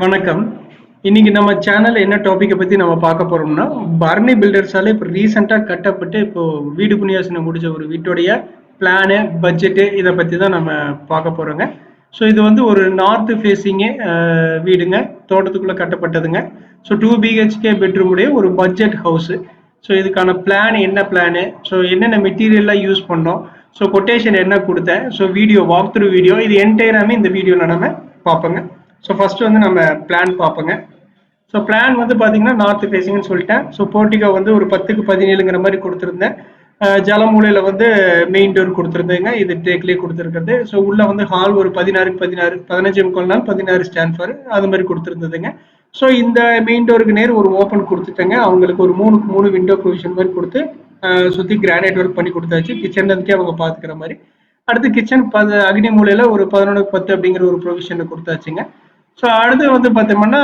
வணக்கம். இன்னைக்கு நம்ம சேனல்ல என்ன டாபிக்கை பத்தி நம்ம பார்க்க போறோம்னா பர்னி பில்டர்ஸால இப்போ ரீசெண்டாக கட்டப்பட்டு இப்போ வீடு புனியாசனம் முடிச்ச ஒரு வீட்டுடைய பிளானு பட்ஜெட்டு இதை பத்தி தான் நம்ம பார்க்க போறோங்க. ஸோ இது வந்து ஒரு நார்த் ஃபேஸிங்கு வீடுங்க. தோட்டத்துக்குள்ள கட்டப்பட்டதுங்க. ஸோ டூ பிஹெச்கே பெட்ரூமுடைய ஒரு பட்ஜெட் ஹவுஸு ஸோ இதுக்கான பிளான் என்ன பிளானு ஸோ என்னென்ன மெட்டீரியல்லாம் யூஸ் பண்ணோம்? ஸோ கொட்டேஷன் என்ன கொடுத்தேன்? So video walk through video இது என்டையராமே இந்த வீடியோவில் நம்ம பார்ப்போங்க. ஸோ ஃபர்ஸ்ட் வந்து நம்ம பிளான் பார்ப்போங்க. ஸோ பிளான் வந்து பார்த்தீங்கன்னா நார்த் ஃபேஸிங்னு சொல்லிட்டேன். ஸோ போர்ட்டிகோ வந்து ஒரு பத்துக்கு பதினேழுங்கிற மாதிரி கொடுத்துருந்தேன். ஜலமூலையில் வந்து மெயின் டோர் கொடுத்துருந்தேங்க. இது டேக்லேயே கொடுத்துருக்குறது. ஸோ உள்ளே வந்து ஹால் ஒரு பதினாறுக்கு பதினாறு பதினஞ்சு முக்கால் நாள் பதினாறு ஸ்டாண்ட் ஃபார் அது மாதிரி கொடுத்துருந்ததுங்க. ஸோ இந்த மெயின் டோருக்கு நேர் ஒரு ஓப்பன் கொடுத்துட்டேங்க. அவங்களுக்கு ஒரு மூணுக்கு மூணு விண்டோ ப்ரொவிஷன் மாதிரி கொடுத்து சுற்றி கிரானைட் ஒர்க் பண்ணி கொடுத்தாச்சு. கிச்சன் இருந்தே அவங்க பார்த்துக்கிற மாதிரி. அடுத்து கிச்சன் ப அக்னி மூலையில் ஒரு பதினொன்று பத்து அப்படிங்கிற ஒரு ப்ரொவிஷனை கொடுத்தாச்சுங்க. ஸோ அடுத்து வந்து பார்த்தோம்னா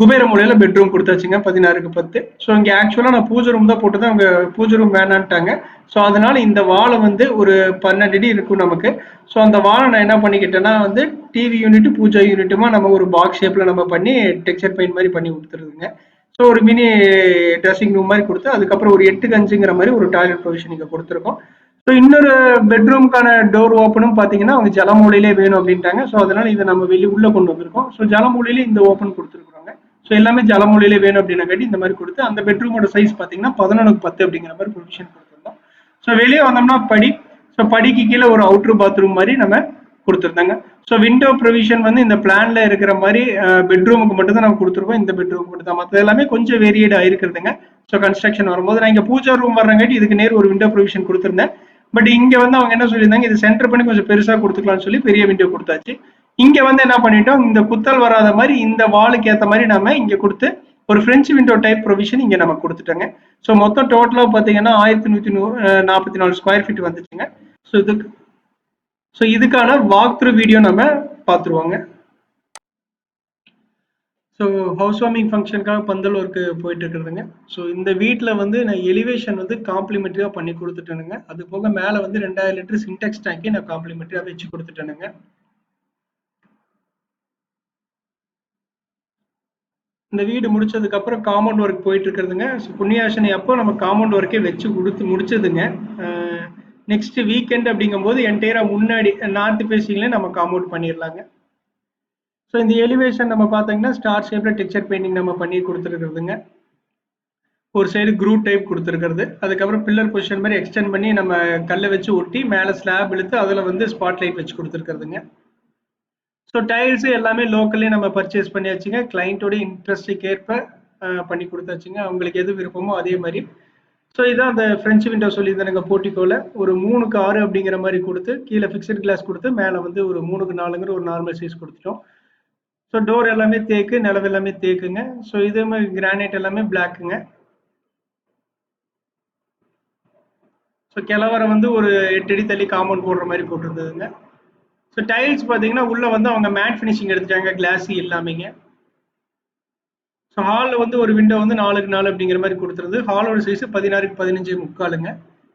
குபேர மூலையில் பெட்ரூம் கொடுத்தாச்சுங்க பதினாறுக்கு பத்து. ஸோ இங்கே ஆக்சுவலாக நான் பூஜை ரூம் தான் போட்டு தான் அவங்க பூஜை ரூம் வேணான்ட்டாங்க. ஸோ அதனால் இந்த வாழை வந்து ஒரு பன்னெண்டு அடி இருக்கும் நமக்கு. ஸோ அந்த வாழை நான் என்ன பண்ணிக்கிட்டேன்னா வந்து டிவி யூனிட் பூஜா யூனிட்டுமா நம்ம ஒரு பாக்ஸ் ஷேப்பில் நம்ம பண்ணி டெக்ஸ்சர் பெயிண்ட் மாதிரி பண்ணி கொடுத்துருதுங்க. ஸோ ஒரு மினி ட்ரெஸ்ஸிங் ரூம் மாதிரி கொடுத்து அதுக்கப்புறம் ஒரு எட்டு கஞ்சுங்கிற மாதிரி ஒரு டாய்லெட் ப்ரொவிஷன் இங்கே கொடுத்துருக்கோம். ஸோ இன்னொரு பெட்ரூம்க்கான டோர் ஓப்பனும் பார்த்தீங்கன்னா அவங்க ஜலமூலையிலே வேணும் அப்படின்ட்டாங்க. ஸோ அதனால இதை நம்ம வெளியே உள்ளே கொண்டு வந்திருக்கோம். ஸோ ஜலமூலையிலே இந்த ஓப்பன் கொடுத்துருக்குறாங்க. ஸோ எல்லாமே ஜலமூலையிலே வேணும் அப்படின்னாக்காட்டி இந்த மாதிரி கொடுத்து அந்த பெட்ரூமோட சைஸ் பார்த்தீங்கன்னா பதினொன்று பத்து அப்படிங்கிற மாதிரி ப்ரொவிஷன் கொடுத்துருந்தோம். ஸோ வெளியே வந்தோம்னா படி. ஸோ படிக்கு கீழே ஒரு அவுட்ரு பாத்ரூம் மாதிரி நம்ம கொடுத்துருந்தாங்க. ஸோ விண்டோ ப்ரொவிஷன் வந்து இந்த பிளான்ல இருக்கிற மாதிரி பெட்ரூமுக்கு மட்டும் தான் நம்ம கொடுத்துருக்கோம். இந்த பெட்ரூமுக்கு மட்டும் தான் மற்ற எல்லாமே கொஞ்சம் வேரியட் இருக்கிறதுங்க. ஸோ கன்ஸ்ட்ரக்ஷன் வரும்போது நான் இங்கே பூஜா ரூம் வர்றங்காட்டி இதுக்கு நேர் ஒரு விண்டோ ப்ரொவிஷன் கொடுத்துருந்தேன். பட் இங்க வந்து அவங்க என்ன சொல்லியிருந்தாங்க இது சென்டர் பண்ணி கொஞ்சம் பெருசா கொடுத்துக்கலாம்னு சொல்லி பெரிய விண்டோ கொடுத்தாச்சு. இங்க வந்து என்ன பண்ணிட்டோம் இந்த குத்தல் வராத மாதிரி இந்த வாலுக்கு ஏத்த மாதிரி நம்ம இங்க கொடுத்து ஒரு பிரெஞ்சு விண்டோ டைப் ப்ரொவிஷன் இங்க நம்ம கொடுத்துட்டோங்க. ஸோ மொத்தம் டோட்டலா பாத்தீங்கன்னா ஆயிரத்தி நூத்தி நூ நாற்பத்தி நாலு ஸ்கொயர் ஃபீட் வந்துச்சுங்க. ஸோ இதுக்கு ஸோ இதுக்கான வாக் த்ரூ வீடியோ நம்ம பார்த்துருவோங்க. ஸோ ஹவுஸ் வார்மிங் ஃபங்க்ஷனுக்காக பந்தல் ஒர்க்கு போயிட்டு இருக்கிறதுங்க ஸோ இந்த வீட்டில் வந்து நான் எலிவேஷன் வந்து காம்ப்ளிமெண்ட்ரியாக பண்ணி கொடுத்துட்டேனுங்க. அது போக மேலே வந்து ரெண்டாயிரம் லிட்டர் சின்டெக்ஸ் டேங்கி நான் காம்ப்ளிமெண்ட்ரியாக வச்சு கொடுத்துட்டேனுங்க. இந்த வீடு முடிச்சதுக்கப்புறம் காம்பவுண்ட் ஒர்க் போயிட்டு இருக்கிறதுங்க ஸோ புண்ணியாசனை அப்போ நம்ம காம்பவுண்ட் ஒர்க்கே வச்சு கொடுத்து முடிச்சதுங்க. நெக்ஸ்ட் வீக்கெண்ட் அப்படிங்கும்போது என்டையராக முன்னாடி நார்த் பேசிங்களே நம்ம காம்பவுண்ட் பண்ணிடலாங்க. ஸோ இந்த எலிவேஷன் நம்ம பார்த்தீங்கன்னா ஸ்டார் ஷேப்ல டெக்ஸ்சர் பெயிண்டிங் நம்ம பண்ணி கொடுத்துருக்குறதுங்க. ஒரு சைடு குரூப் டைப் கொடுத்துருக்கிறது. அதுக்கப்புறம் பில்லர் பொசிஷன் மாதிரி எக்ஸ்டெண்ட் பண்ணி நம்ம கல்லை வச்சு ஒட்டி மேலே ஸ்லாப் இழுத்து அதில் வந்து ஸ்பாட் லைட் வச்சு கொடுத்துருக்குறதுங்க. ஸோ டைல்ஸ் எல்லாமே லோக்கல்லே நம்ம பர்ச்சேஸ் பண்ணியாச்சுங்க. கிளைண்ட்டோட இன்ட்ரெஸ்ட்டுக்கு ஏற்ப பண்ணி கொடுத்தாச்சுங்க. அவங்களுக்கு எது விருப்பமோ அதே மாதிரி. ஸோ இதான் அந்த ஃப்ரெஞ்சு விண்டோ சொல்லியிருந்தாங்க போர்ட்டிக்கோல ஒரு மூணுக்கு ஆறு அப்படிங்கிற மாதிரி கொடுத்து கீழே ஃபிக்ஸட் கிளாஸ் கொடுத்து மேலே வந்து ஒரு மூணுக்கு நாலுங்கிற ஒரு நார்மல் சைஸ் கொடுத்துட்டோம். ஸோ டோர் எல்லாமே தேக்கு நிலவு எல்லாமே தேக்குங்க. ஸோ இதே மாதிரி கிரானைட் எல்லாமே பிளாக்குங்க ஸோ கிழவரை வந்து ஒரு எட்டு அடி தள்ளி காம்பவுண்ட் போடுற மாதிரி போட்டிருந்ததுங்க. ஸோ டைல்ஸ் பார்த்தீங்கன்னா உள்ளே வந்து அவங்க மேட் ஃபினிஷிங் எடுத்துட்டாங்க கிளாஸி இல்லாமங்க ஸோ ஹாலில் வந்து ஒரு விண்டோ வந்து நாலுக்கு நாலு அப்படிங்கிற மாதிரி கொடுத்துருது ஹாலோட சைஸ் பதினாறுக்கு பதினஞ்சு முக்காலுங்க.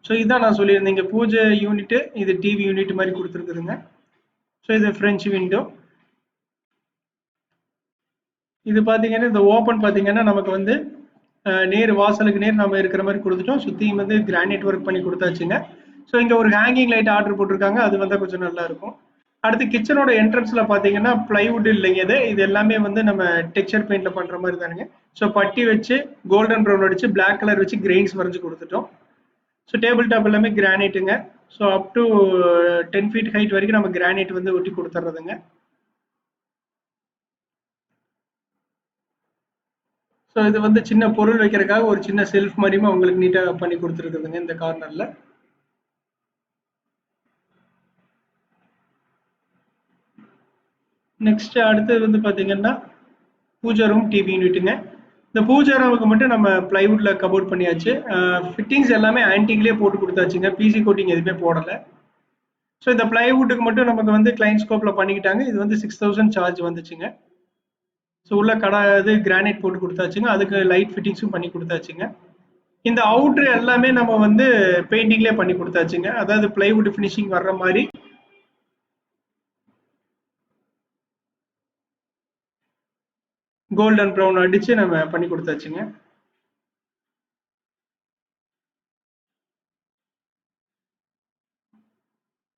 ஸோ இதான் நான் சொல்லியிருந்தேன். இங்கே பூஜை யூனிட்டு இது டிவி யூனிட் மாதிரி கொடுத்துருக்குதுங்க. ஸோ இது ஃப்ரெஞ்சு விண்டோ இது பார்த்தீங்கன்னா இந்த ஓப்பன் பார்த்தீங்கன்னா நமக்கு வந்து நேர் வாசலுக்கு நேர் நம்ம இருக்கிற மாதிரி கொடுத்துட்டோம். சுற்றியும் வந்து கிரானைட் ஒர்க் பண்ணி கொடுத்தாச்சுங்க. ஸோ இங்கே ஒரு ஹேங்கிங் லைட் ஆர்டர் போட்டிருக்காங்க. அது வந்தால் கொஞ்சம் நல்லா இருக்கும். அடுத்து கிச்சனோட என்ட்ரன்ஸில் பார்த்தீங்கன்னா பிளைவுட் இல்லைங்க இது. இது எல்லாமே வந்து நம்ம டெக்ஸ்சர் பெயிண்டில் பண்ணுற மாதிரி தானுங்க. ஸோ பட்டி வச்சு கோல்டன் ப்ரௌன் அடிச்சு பிளாக் கலர் வச்சு கிரெயின்ஸ் வரைஞ்சி கொடுத்துட்டோம். ஸோ டேபிள் டாப் எல்லாமே கிரானைட்டுங்க so up to ten feet height வரைக்கும் நம்ம கிரானைட் வந்து ஒட்டி கொடுத்துட்றதுங்க ஸோ இது வந்து சின்ன பொருள் வைக்கிறதுக்காக ஒரு சின்ன செல்ஃப் மாதிரியுமே அவங்களுக்கு நீட்டாக பண்ணி கொடுத்துருக்குதுங்க இந்த கார்னரில் நெக்ஸ்ட் அடுத்தது வந்து பார்த்தீங்கன்னா பூஜா ரூம் டிவி யூனிட்டுங்க இந்த பூஜா ரூமுக்கு மட்டும் நம்ம பிளைவுட்ல கபோர்ட் பண்ணியாச்சு. ஃபிட்டிங்ஸ் எல்லாமே ஆன்டிக்லேயே போட்டு கொடுத்தாச்சுங்க. பிசி கோட்டிங் எதுவுமே போடலை. ஸோ இந்த பிளைவுட்டுக்கு மட்டும் நமக்கு வந்து கிளைண்ட் ஸ்கோப்பில் பண்ணிக்கிட்டாங்க. இது வந்து சிக்ஸ் தௌசண்ட் சார்ஜ் வந்துச்சுங்க. ஸோ உள்ள கடை இது கிரானைட் போட்டு கொடுத்தாச்சுங்க. அதுக்கு லைட் ஃபிட்டிங்ஸும் பண்ணி கொடுத்தாச்சுங்க. இந்த அவுட்ரு எல்லாமே நம்ம வந்து பெயிண்டிங்லேயே பண்ணி கொடுத்தாச்சுங்க. அதாவது பிளைவுட் ஃபினிஷிங் வர்ற மாதிரி. கோல்டன் ப்ரௌன் அடித்து நம்ம பண்ணி கொடுத்தாச்சுங்க.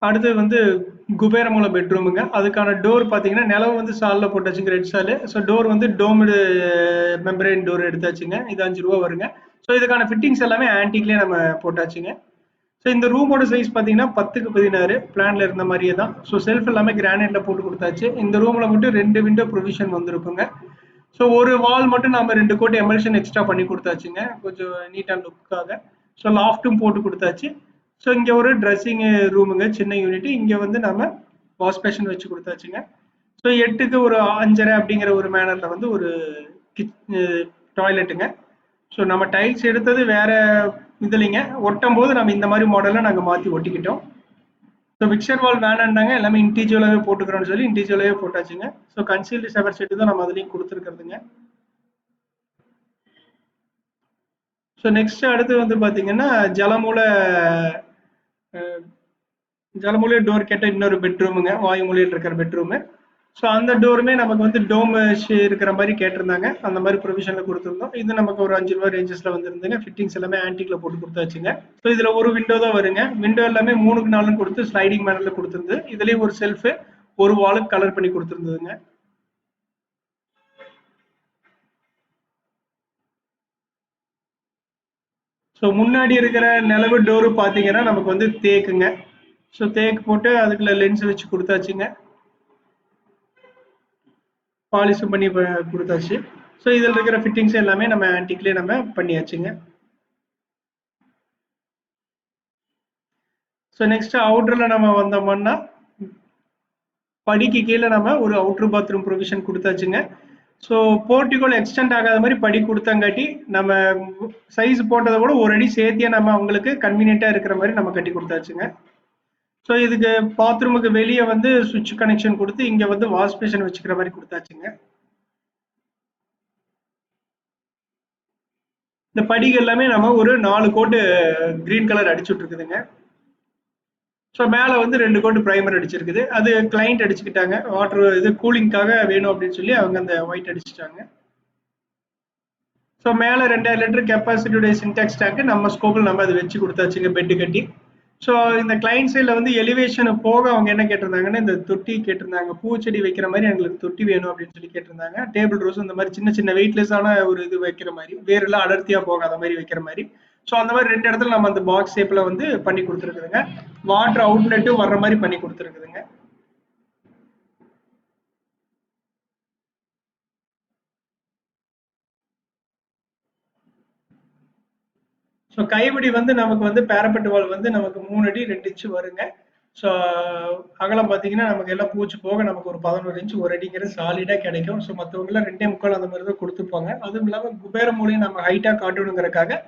அடுத்து வந்து குபேரமூல பெட்ரூமுங்க அதுக்கான டோர் பார்த்தீங்கன்னா நிலவு வந்து சாலில் போட்டாச்சுங்க ரெட் சாலு ஸோ டோர் வந்து டோம்டு மெம்பரேன் டோர் எடுத்தாச்சுங்க. இது அஞ்சு ரூபா வருங்க. ஸோ இதுக்கான ஃபிட்டிங்ஸ் எல்லாமே ஆன்டிக்லேயே நம்ம போட்டாச்சுங்க. ஸோ இந்த ரூமோட சைஸ் பார்த்தீங்கன்னா பத்துக்கு பதினாறு. பிளான்ல இருந்த மாதிரியே தான். ஸோ செல்ஃப் எல்லாமே கிரானைட்ல போட்டு கொடுத்தாச்சு. இந்த ரூமில் மட்டும் ரெண்டு விண்டோ ப்ரொவிஷன் வந்திருக்குங்க. ஸோ ஒரு வால் மட்டும் நம்ம ரெண்டு கோட்டி எமல்ஷன் எக்ஸ்ட்ரா பண்ணி கொடுத்தாச்சுங்க. கொஞ்சம் நீட் அண்ட் லுக்காக ஸோ லாஃப்ட்டும் போட்டு கொடுத்தாச்சு. ஸோ இங்கே ஒரு ட்ரெஸ்ஸிங் ரூமுங்க சின்ன யூனிட் இங்கே வந்து நம்ம வாஷ் பேஷன் வச்சு கொடுத்தாச்சுங்க. ஸோ எட்டுக்கு ஒரு அஞ்சரை அப்படிங்கிற ஒரு மேனரில் வந்து ஒரு கிச் டாய்லெட்டுங்க ஸோ நம்ம டைல்ஸ் எடுத்தது வேற இதுலைங்க ஒட்டும் போது நம்ம இந்த மாதிரி மாடலில் நாங்கள் மாற்றி ஒட்டிக்கிட்டோம். ஸோ மிக்சர் வால் வேணாண்டாங்க எல்லாமே இன்டீஜுவலாகவே போட்டுக்கிறோம்னு சொல்லி இன்டிஜுவலாகவே போட்டாச்சுங்க. ஸோ கன்சீல்டு செவர் செட்டு தான் நம்ம அதுலேயும் கொடுத்துருக்குறதுங்க. ஸோ நெக்ஸ்ட் அடுத்து வந்து பார்த்தீங்கன்னா ஜலமூல அஹ், டோர் கேட்ட இன்னொரு பெட்ரூமுங்க வாயு இருக்கிற பெட்ரூமு ஸோ அந்த டோருமே நமக்கு வந்து டோம் இருக்கிற மாதிரி கேட்டிருந்தாங்க. அந்த மாதிரி ப்ரொவிஷனில் கொடுத்துருந்தோம். இது நமக்கு ஒரு அஞ்சு ரூபா ரேஞ்சஸில் வந்துருந்துங்க ஃபிட்டிங்ஸ் எல்லாமே ஆன்டிக்கில் போட்டு கொடுத்தாச்சுங்க. ஸோ இதில் ஒரு விண்டோ தான் வருங்க. விண்டோ எல்லாமே மூணுக்கு நாளும் கொடுத்து ஸ்லைடிங் மேனரில் கொடுத்துருந்து இதுலேயும் ஒரு செல்ஃபு ஒரு வாலுக்கு கலர் பண்ணி கொடுத்துருந்ததுங்க. ஸோ முன்னாடி இருக்கிற நிலவு டோரு பார்த்தீங்கன்னா நமக்கு வந்து தேக்குங்க. ஸோ தேக்கு போட்டு அதுக்குள்ள லென்ஸ் வச்சு கொடுத்தாச்சுங்க. பாலிஷும் பண்ணி கொடுத்தாச்சு. ஸோ இதில் இருக்கிற ஃபிட்டிங்ஸ் எல்லாமே நம்ம ஆன்டிக்லேயே நம்ம பண்ணியாச்சுங்க. ஸோ நெக்ஸ்ட் அவுட்டரில் நம்ம வந்தோம்னா படிக்கு கீழே நம்ம ஒரு அவுட்ரு பாத்ரூம் ப்ரொவிஷன் கொடுத்தாச்சுங்க. ஸோ போர்ட்டிகோல் எக்ஸ்டெண்ட் ஆகாத மாதிரி படி கொடுத்தங்காட்டி நம்ம சைஸ் போட்டதை கூட ஒரு அடி சேர்த்தியே நம்ம அவங்களுக்கு கன்வீனியண்ட்டாக இருக்கிற மாதிரி நம்ம கட்டி கொடுத்தாச்சுங்க. ஸோ இதுக்கு பாத்ரூமுக்கு வெளியே வந்து சுவிட்ச் கனெக்ஷன் கொடுத்து இங்கே வந்து வாஷ் பேஷன் வச்சுக்கிற மாதிரி கொடுத்தாச்சுங்க. இந்த படிகள் எல்லாமே நம்ம ஒரு நாலு கோட்டு கிரீன் கலர் அடிச்சு இருக்குதுங்க. ஸோ மேலே வந்து ரெண்டு கோட்டு ப்ரைமர் அடிச்சிருக்குது. அது கிளைண்ட் அடிச்சுக்கிட்டாங்க. வாட்டர் இது கூலிங்காக வேணும் அப்படின்னு சொல்லி அவங்க அந்த ஒயிட் அடிச்சிட்டாங்க. ஸோ மேலே ரெண்டாயிரம் லிட்டர் கெப்பாசிட்டியுடைய சின்டாக்ஸ் டேங்க் நம்ம ஸ்கோப்பில் நம்ம அதை வச்சு கொடுத்தாச்சுங்க பெட்டு கட்டி. ஸோ இந்த கிளைண்ட் சைடில் வந்து எலிவேஷன் போக அவங்க என்ன கேட்டிருந்தாங்கன்னா இந்த தொட்டி கேட்டிருந்தாங்க. பூச்செடி வைக்கிற மாதிரி எங்களுக்கு தொட்டி வேணும் அப்படின்னு சொல்லி கேட்டிருந்தாங்க. டேபிள் ரோஸ் இந்த மாதிரி சின்ன சின்ன வெயிட்லெஸ்ஸான ஒரு இது வைக்கிற மாதிரி வேரெல்லாம் அடர்த்தியாக போகாத மாதிரி வைக்கிற மாதிரி. ஸோ அந்த மாதிரி ரெண்டு இடத்துல நம்ம அந்த பாக்ஸ் ஷேப்பில் வந்து பண்ணி கொடுத்துருக்குதுங்க. வாட்டர் அவுட்லெட்டும் வர்ற மாதிரி பண்ணி கொடுத்துருக்குதுங்க. ஸோ கைவடி வந்து நமக்கு வந்து பேரப்பட்டு வால் வந்து நமக்கு மூணு அடி ரெண்டு இன்ச்சு வருங்க. ஸோ அகலம் பார்த்தீங்கன்னா நமக்கு எல்லாம் பூச்சி போக நமக்கு ஒரு பதினோரு இன்ச்சு ஒரு அடிங்கிறது சாலிடாக கிடைக்கும். ஸோ மற்றவங்களாம் ரெண்டே முக்கால் அந்த மாதிரி தான் கொடுத்துப்போங்க. அதுவும் இல்லாமல் குபேர மூலியம் நம்ம ஹைட்டாக காட்டணுங்கிறக்காக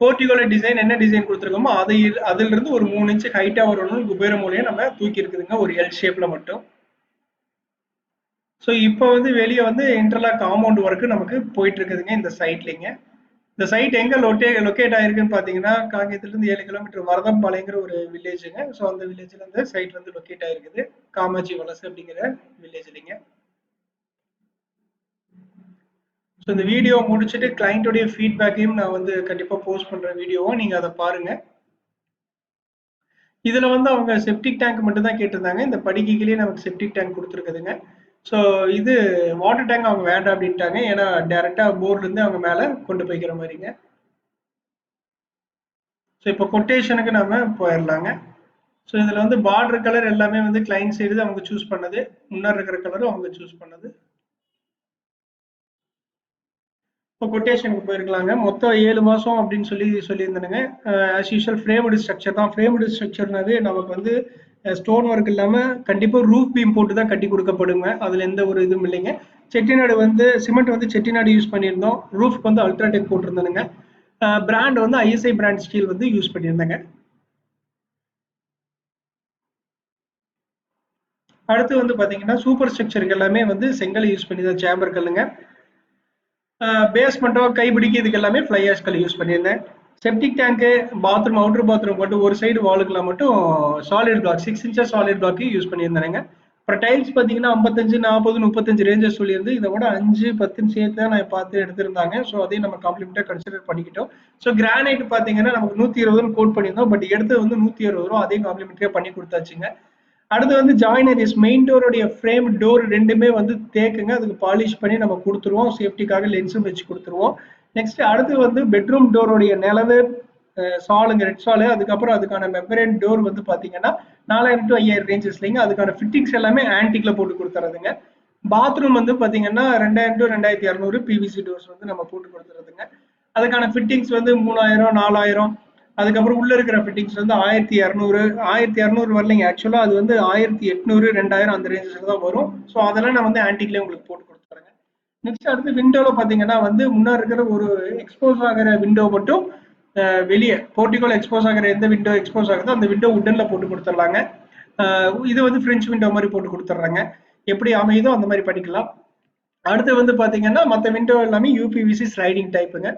போர்ட்டிகோல டிசைன் என்ன டிசைன் கொடுத்துருக்கோமோ அதை அதுல இருந்து ஒரு மூணு இன்ச்சு ஹைட்டா வரணும்னு குபேர மூலையை நம்ம தூக்கி இருக்குதுங்க ஒரு எல் ஷேப்ல மட்டும். ஸோ இப்போ வந்து வெளியே வந்து இன்டர்லாக் காம்பவுண்ட் ஒர்க்கு நமக்கு போயிட்டு இருக்குதுங்க இந்த சைட்லிங்க இந்த சைட் எங்க லொட்டே லொக்கேட் ஆயிருக்குன்னு பாத்தீங்கன்னா காங்கேயத்துல ஏழு கிலோமீட்டர் வரதம்பாளையங்கிற ஒரு வில்லேஜுங்க ஸோ அந்த வில்லேஜ்ல இருந்து சைட் வந்து லொக்கேட் ஆயிருக்குது. காமாட்சி வலசு அப்படிங்கிற வில்லேஜ்லிங்க ஸோ இந்த வீடியோ முடிச்சுட்டு கிளைண்ட்டுடைய ஃபீட்பேக்கையும் நான் வந்து கண்டிப்பாக போஸ்ட் பண்ணுற வீடியோவை நீங்கள் அதை பாருங்க. இதில் வந்து அவங்க செப்டிக் டேங்க் மட்டும் தான் கேட்டிருந்தாங்க. இந்த படிக்கைகளே நமக்கு செப்டிக் டேங்க் கொடுத்துருக்குதுங்க. ஸோ இது வாட்டர் டேங்க் அவங்க வேண்டாம் அப்படின்ட்டாங்க. ஏன்னா டேரெக்டாக போர்ட்லேருந்து அவங்க மேலே கொண்டு போய்க்கிற மாதிரிங்க. ஸோ இப்போ கொட்டேஷனுக்கு நம்ம போயிடலாங்க ஸோ இதில் வந்து பார்டர் கலர் எல்லாமே வந்து கிளைண்ட் சைடு அவங்க சூஸ் பண்ணது. முன்னாடி இருக்கிற கலரும் அவங்க சூஸ் பண்ணது. இப்போ கொட்டேஷனுக்கு போயிருக்கலாங்க. மொத்தம் ஏழு மாதம் அப்படின்னு சொல்லி சொல்லியிருந்தானுங்க. ஆஸ் யூஷுவல் ஃப்ரேம்டு ஸ்ட்ரக்சர் தான். ஃப்ரேம்டு ஸ்ட்ரக்சர்னாவே நமக்கு வந்து ஸ்டோன் ஒர்க் இல்லாமல் கண்டிப்பாக ரூஃப் பீம் போட்டு தான் கட்டி கொடுக்கப்படுங்க. அதில் எந்த ஒரு இதுவும் இல்லைங்க. செட்டிநாடு வந்து சிமெண்ட் வந்து செட்டிநாடு யூஸ் பண்ணியிருந்தோம். ரூஃப்க்கு வந்து அல்ட்ராடெக் போட்டிருந்தானுங்க. பிராண்ட் வந்து ஐஎஸ்ஐ பிராண்ட் ஸ்டீல் வந்து யூஸ் பண்ணியிருந்தாங்க. அடுத்து வந்து பார்த்தீங்கன்னா சூப்பர் ஸ்ட்ரக்சருக்கு எல்லாமே வந்து செங்கல் யூஸ் பண்ணி தான் சேம்பர் கல்லுங்க. பேஸ்மெண்ட்டோ கைப்பிடிக்கு இதுக்கு எல்லாமே ஃப்ளை ஆஷ்கள் யூஸ் பண்ணியிருந்தேன். செப்டிக் டேங்க்கு பாத்ரூம் அவுட்ரு பாத்ரூம் மட்டும் ஒரு சைடு வாலுக்குலாம் மட்டும் solid block six inches solid block use பண்ணியிருந்தேங்க அப்புறம் டைல்ஸ் பார்த்தீங்கன்னா ஐம்பத்தஞ்சு நாற்பது முப்பத்தஞ்சு ரேஞ்சஸ் சொல்லியிருந்து இதை விட அஞ்சு பத்துன்னு சேர்த்து தான் நான் பார்த்து எடுத்திருந்தாங்க. ஸோ அதையும் நம்ம காம்ப்ளிமெண்ட்டாக கன்சிடர் பண்ணிக்கிட்டோம். ஸோ கிரானைட் பார்த்தீங்கன்னா நமக்கு நூற்றி இருபதுன்னு கோட் பண்ணியிருந்தோம். பட் எடுத்து வந்து நூற்றி அறுபது ரூபா அதையும் காம்ப்ளிமெண்ட்டாக பண்ணி கொடுத்தாச்சுங்க. அடுத்து வந்து ஜாயினரிஸ் மெயின் டோருடைய ஃப்ரேம் டோர் ரெண்டுமே வந்து தேக்குங்க. அதுக்கு பாலிஷ் பண்ணி நம்ம கொடுத்துருவோம். சேஃப்டிக்காக லென்ஸும் வச்சு கொடுத்துருவோம். நெக்ஸ்ட் அடுத்து வந்து பெட்ரூம் டோருடைய நிலவு சாலுங்க ரெட் சாலு அதுக்கப்புறம் அதுக்கான மெம்பரேன் டோர் வந்து பார்த்தீங்கன்னா நாலாயிரம் டு ஐயாயிரம் ரேஞ்சஸ்லிங்க அதுக்கான ஃபிட்டிங்ஸ் எல்லாமே ஆன்டிக்ல போட்டு கொடுத்துறதுங்க. பாத்ரூம் வந்து பார்த்தீங்கன்னா ரெண்டாயிரம் டு ரெண்டாயிரத்தி இரநூறு பிவிசி டோர்ஸ் வந்து நம்ம போட்டு கொடுத்துறதுங்க. அதுக்கான ஃபிட்டிங்ஸ் வந்து மூணாயிரம் நாலாயிரம் அதுக்கப்புறம் உள்ள இருக்கிற ஃபிட்டிங்ஸ் வந்து ஆயிரத்தி இரநூறு ஆயிரத்தி இரநூறு வரலைங்க. ஆக்சுவலாக அது வந்து ஆயிரத்தி எட்நூறு ரெண்டாயிரம் அந்த ரேஞ்சில் தான் வரும். ஸோ அதெல்லாம் நான் வந்து ஆன்டிக்லேயே உங்களுக்கு போட்டு கொடுத்துறேங்க. நெக்ஸ்ட் அடுத்து விண்டோவில் பார்த்தீங்கன்னா வந்து முன்னே இருக்கிற ஒரு எக்ஸ்போஸ் ஆகிற விண்டோ மட்டும் வெளியே போர்ட்டிகோல எக்ஸ்போஸ் ஆகிற எந்த விண்டோ எக்ஸ்போஸ் ஆகுதோ அந்த விண்டோ உடனில் போட்டு கொடுத்துட்லாங்க. இது வந்து ஃப்ரெஞ்ச் விண்டோ மாதிரி போட்டு கொடுத்துட்றாங்க. எப்படி அமையுதோ அந்த மாதிரி பண்ணிக்கலாம். அடுத்து வந்து பார்த்தீங்கன்னா மற்ற விண்டோ எல்லாமே யூபிவிசி ஸ்லைடிங் டைப்புங்க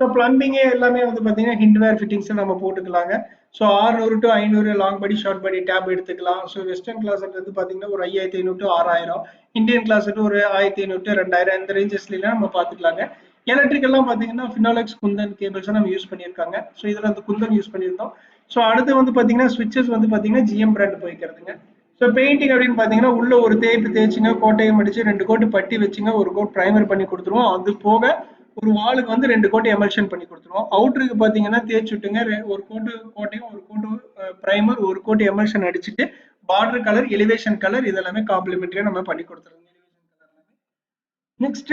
ஸோ பிளம்பிங்கே எல்லாமே வந்து பார்த்தீங்கன்னா ஹிண்ட்வேர் ஃபிட்டிங்ஸை நம்ம போட்டுக்கலாங்க. ஸோ ஆறுநூறு டு ஐநூறு லாங் படி ஷார்ட் படி டேப் எடுத்துக்கலாம். ஸோ வெஸ்டர்ன் கிளாஸட் வந்து பார்த்தீங்கன்னா ஒரு ஐயாயிரத்தி ஐநூறு டு ஆறாயிரம். இந்தியன் கிளாஸட் ஒரு ஆயிரத்தி ஐநூறு டு ரெண்டாயிரம். இந்த ரேஞ்சஸ்லாம் நம்ம பார்த்துக்கலாங்க எலக்ட்ரிக்கெல்லாம் பார்த்தீங்கன்னா ஃபினாலெக்ஸ் குந்தன் கேபிள்ஸ் நம்ம யூஸ் பண்ணியிருக்காங்க. ஸோ இதில் அந்த குந்தன் யூஸ் பண்ணியிருந்தோம். ஸோ அடுத்து வந்து பார்த்தீங்கன்னா ஸ்விட்சஸ் வந்து பார்த்தீங்கன்னா ஜிஎம் பிராண்ட் போய்க்கிறதுங்க. ஸோ பெயிண்டிங் அப்படின்னு பார்த்தீங்கன்னா உள்ள ஒரு தேய்ப்பு தேய்ச்சிங்க கோட்டையும் அடிச்சு ரெண்டு கோட்டு பட்டி வச்சுங்க ஒரு கோட் ப்ரைமர் பண்ணி கொடுத்துருவோம். அது போக ஒரு வாளுக்கு வந்து ரெண்டு கோட்டை எமல்ஷன் பண்ணி கொடுத்துருவோம். அவுட்ருக்கு பார்த்தீங்கன்னா தேய்ச்சி விட்டுங்க. ஒரு கோட்டு கோட்டையும் ஒரு கோட்டு ப்ரைமர் ஒரு கோட்டு எமல்ஷன் அடிச்சுட்டு பார்டர் கலர் எலிவேஷன் கலர் இதெல்லாமே காம்ப்ளிமெண்ட்ரியாக நம்ம பண்ணி கொடுத்துருவோம். நெக்ஸ்ட்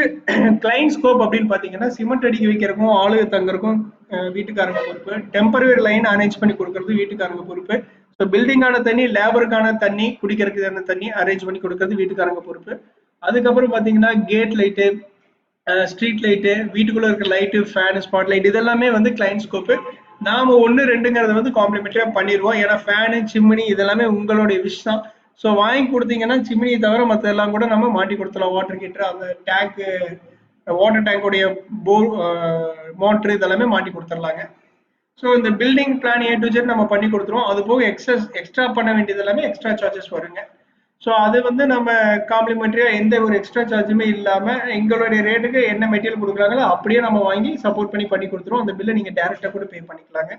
கிளைண்ட் ஸ்கோப் அப்படின்னு பார்த்தீங்கன்னா சிமெண்ட் அடிக்க வைக்கிறக்கும் ஆளுக தங்குறக்கும் வீட்டுக்காரங்க பொறுப்பு. டெம்பரரி லைன் அரேஞ்ச் பண்ணி கொடுக்கறது வீட்டுக்காரங்க பொறுப்பு. ஸோ பில்டிங்கான தண்ணி லேபருக்கான தண்ணி குடிக்கிறதுக்கான தண்ணி அரேஞ்ச் பண்ணி கொடுக்கறது வீட்டுக்காரங்க பொறுப்பு. அதுக்கப்புறம் பார்த்தீங்கன்னா கேட் லைட்டு ஸ்ட்ரீட் லைட்டு வீட்டுக்குள்ளே இருக்கிற லைட்டு ஃபேனு ஸ்பாட் லைட் இதெல்லாமே வந்து கிளைண்ட் ஸ்கோப்பு நாம் ஒன்று ரெண்டுங்கிறத வந்து காம்ப்ளிமெண்ட்ரியாக பண்ணிடுவோம். ஏன்னா ஃபேனு சிம்மினி இதெல்லாமே உங்களுடைய விஷ் தான். ஸோ வாங்கி கொடுத்தீங்கன்னா சிம்மினியை தவிர மற்ற எல்லாம் கூட நம்ம மாட்டி கொடுத்துலாம் வாட்டர் ஹீட்டர் அந்த டேங்க்கு வாட்டர் டேங்க்குடைய போர் மோட்ரு இதெல்லாமே மாட்டி கொடுத்துடலாங்க. ஸோ இந்த building plan A to Z நம்ம பண்ணி கொடுத்துருவோம். அது போக எக்ஸஸ் எக்ஸ்ட்ரா பண்ண வேண்டியது எல்லாமே எக்ஸ்ட்ரா சார்ஜஸ் வருங்க. ஸோ அது வந்து நம்ம காம்ப்ளிமெண்ட்ரியா எந்த ஒரு எக்ஸ்ட்ரா சார்ஜுமே இல்லாம எங்களுடைய ரேட்டுக்கு என்ன மெட்டீரியல் கொடுக்குறாங்களோ அப்படியே நம்ம வாங்கி சப்போர்ட் பண்ணி பண்ணி கொடுத்துருவோம். அந்த பில்லை நீங்க டேரக்டா கூட பே பண்ணிக்கலாங்க.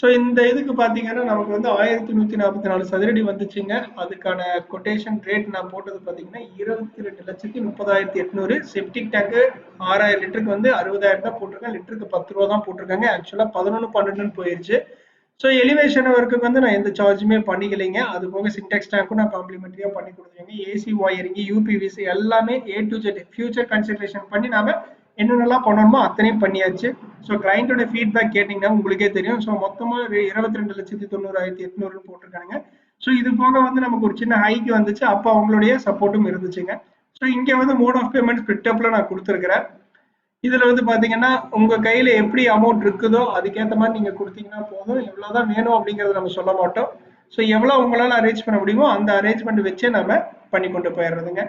ஸோ இந்த இதுக்கு பார்த்தீங்கன்னா நமக்கு வந்து ஆயிரத்தி நூற்றி நாற்பத்தி நாலு சதுரடி வந்துச்சுங்க. அதுக்கான கொட்டேஷன் ரேட் நான் போட்டது பார்த்தீங்கன்னா இருபத்தி ரெண்டு லட்சத்தி முப்பதாயிரத்தி எட்நூறு. செப்டிக் டேங்க்கு ஆறாயிரம் லிட்டருக்கு வந்து அறுபதாயிரம் தான் போட்டிருக்கேன் லிட்டருக்கு பத்து ரூபா தான் போட்டிருக்காங்க. ஆக்சுவலாக பதினொன்று பன்னெண்டுன்னு போயிருச்சு. ஸோ எலிவேஷன் ஒர்க்குக்கு வந்து நான் எந்த சார்ஜுமே பண்ணிக்கலைங்க. அது போக சின்டெக்ஸ் டேங்க்கும் நான் காம்ப்ளிமெண்ட்ரியாக பண்ணி கொடுத்துருங்க ஏசி ஒயரிங் யூபிவிசி எல்லாமே A to Z future consideration பண்ணி நாம என்னென்னலாம் பண்ணணுமோ அத்தனையும் பண்ணியாச்சு. ஸோ கிளைண்ட்டோட ஃபீட்பேக் கேட்டிங்கன்னா உங்களுக்கே தெரியும். ஸோ மொத்தமாக இருபத்தி ரெண்டு லட்சத்தி தொண்ணூறாயிரத்தி எட்நூறுன்னு போட்டிருக்காங்க ஸோ இது போக வந்து நமக்கு ஒரு சின்ன ஹைக்கு வந்துச்சு. அப்போ அவங்களுடைய சப்போர்ட்டும் இருந்துச்சுங்க. ஸோ இங்கே வந்து மோட் ஆஃப் பேமெண்ட் ஸ்பிட்டப்பில் நான் கொடுத்துருக்கிறேன். இதில் வந்து பார்த்தீங்கன்னா உங்கள் கையில் எப்படி அமௌண்ட் இருக்குதோ அதுக்கேற்ற மாதிரி நீங்கள் கொடுத்தீங்கன்னா போதும். எவ்வளவுதான் வேணும் அப்படிங்கிறத நம்ம சொல்ல மாட்டோம். ஸோ எவ்வளோ உங்களால் அரேஞ்ச் பண்ண முடியுமோ அந்த அரேஞ்ச்மெண்ட் வச்சே நம்ம பண்ணி கொண்டு போயிடுறதுங்க.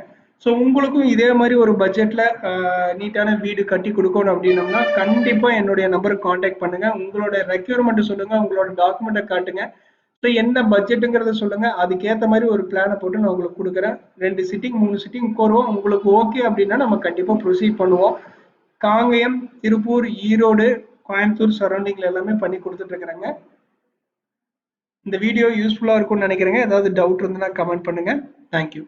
ஸோ உங்களுக்கும் இதே மாதிரி ஒரு பட்ஜெட்டில் நீட்டான வீடு கட்டி கொடுக்கணும் அப்படின்னோம்னா கண்டிப்பாக என்னுடைய நம்பருக்கு காண்டாக்ட் பண்ணுங்கள் உங்களோட ரெக்யூர்மெண்ட்டை சொல்லுங்கள் உங்களோட டாக்குமெண்ட்டை காட்டுங்க. ஸோ என்ன பட்ஜெட்டுங்கிறத சொல்லுங்கள் அதுக்கேற்ற மாதிரி ஒரு பிளானை போட்டு நான் உங்களுக்கு கொடுக்குறேன். ரெண்டு சிட்டிங் மூணு சிட்டிங் கோருவோம் உங்களுக்கு ஓகே அப்படின்னா நம்ம கண்டிப்பாக ப்ரொசீட் பண்ணுவோம். காங்கயம் திருப்பூர் ஈரோடு கோயம்புத்தூர் சரௌண்டிங்ல எல்லாமே பண்ணி கொடுத்துட்டு இருக்கிறாங்க இந்த வீடியோ யூஸ்ஃபுல்லாக இருக்கும்னு நினைக்கிறேங்க. ஏதாவது டவுட் இருந்ததுன்னா கமெண்ட் பண்ணுங்க. தேங்க்யூ